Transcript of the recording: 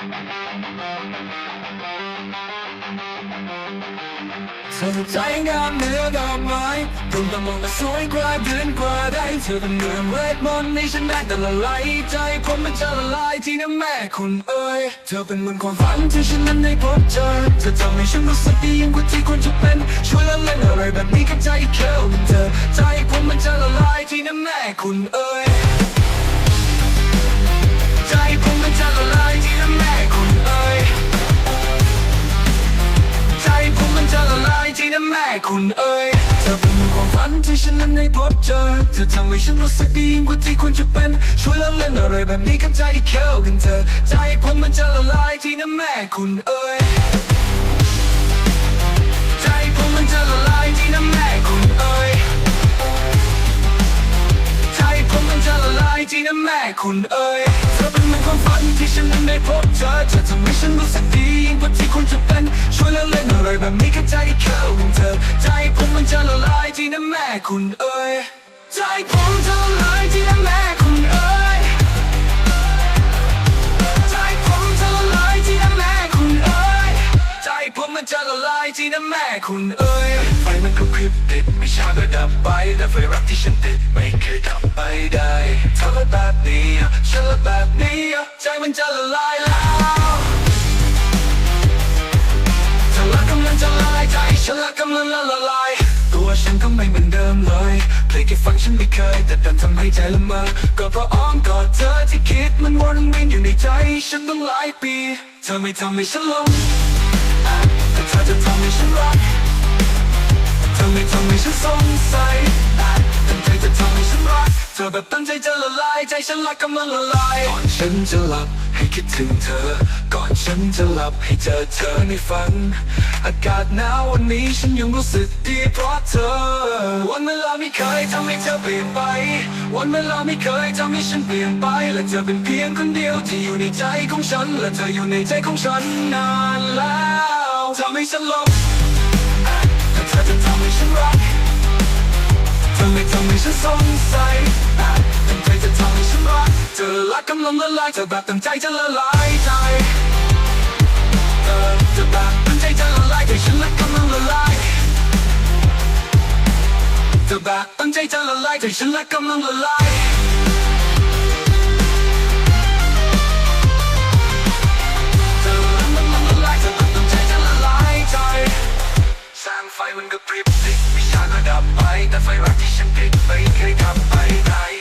เธอใจงามเหนือดอกไม้รุ่งตะมองและสวยกว่าเดือนกว่าได้เธอเป็นเหมือนเวทมนต์ในฉันได้แต่ละลายใจผมมันจะละลายที่น้ำแม่คุณเอ้ยเธอเป็นเหมือนความฝันที่ฉันนั้นได้พบเจอเธอทำให้ฉันรู้สึกดียิ่งกว่าที่ควรจะเป็นช่วยละเล่นอะไรแบบนี้กับใจเข้าเธอใจผมมันจะละลายที่น้ำแม่คุณเอ้ย คุณเอ้ยเธอเป็นความฝันที่ฉันนั้นได้พบเจอเธอทำให้ฉันรู้สึกดียิ่งกว่าที่ควรจะเป็นช่วยละเล่นอะไรแบบนี้กับใจที่เข้ากันเธอ ใจผมมันจะละลายที่น้ำแม่คุณเอ้ยใจผมมันจะละลายที่น้ำแม่คุณเอ้ยใจผมมันจะละลายที่น้ำแม่คุณเอ้ยเธอเป็นเหมือนความฝันที่ฉันนั้นได้พบเจอเธอทำให้ฉันรู้สึกดียิ่งกว่าที่คุณจะเป็นช่วยละเล่นอะไรแบบนี้กับใจเข้าของเธอ คุณเอ้ยใจผมจะลายที่น้ำแม่คุณเอ้ยใจผมจะลายที่น้ำแม่คุณเอ้ยใจผมมันจะละลายที่น้ำแม่คุณเอ้ยไฟมันก็พริบติดไม่ช้าก็ดับไปแต่ไฟรักที่ฉันติดไม่เคยดับไปได้เธอละแบบนี้ฉันละแบบนี้ใจมันจะละลายแล้วเธอละกำลังจะละลายใจฉันละกำลังละละลาย ก็ไม่เหมือนเดิมเลยเพลงที่ฟังฉันไม่เคย แต่ดันทำให้ใจละเมอก็เพราะอ้อมกอดเธอที่คิดมันวนเวียนอยู่ในใจ ฉันตั้งหลายปี เธอไม่ทำให้ฉันหลงแต่เธอจะทำให้ฉันรัก เธอไม่ทำให้ฉันสงสัย ธอแบบตั้งใจจะละลาย ใจฉันละกำลังละลาย ก่อนฉันจะหลับให้คิดถึงเธอ ก่อนฉันจะหลับให้เจอเธอในฝัน อากาศหนาววันนี้ฉันยังรู้สึกดีเพราะเธอ วันเวลาไม่เคยทำให้เธอเปลี่ยนไป วันเวลาไม่เคยทำให้ฉันเปลี่ยนไป และเธอเป็นเพียงคนเดียวที่อยู่ในใจของฉัน และเธออยู่ในใจของฉันนานแล้วทำให้ฉันหลงเธอจะทำให้ฉันรักเธอไม่ทำให้ฉันสง กำลังละลายเธอแบบตั้งใจจะละลายใจเธอเธอแบบตั้งใจจะละลายแต่ฉันและกำลังละลายเธอแบบตั้งใจจะละลายแต่ฉันและกำลังละลายไฟมันก็พริบสิวิชาก็ดับไปแต่ไฟรักที่ฉันติดไปเคยดับไปได้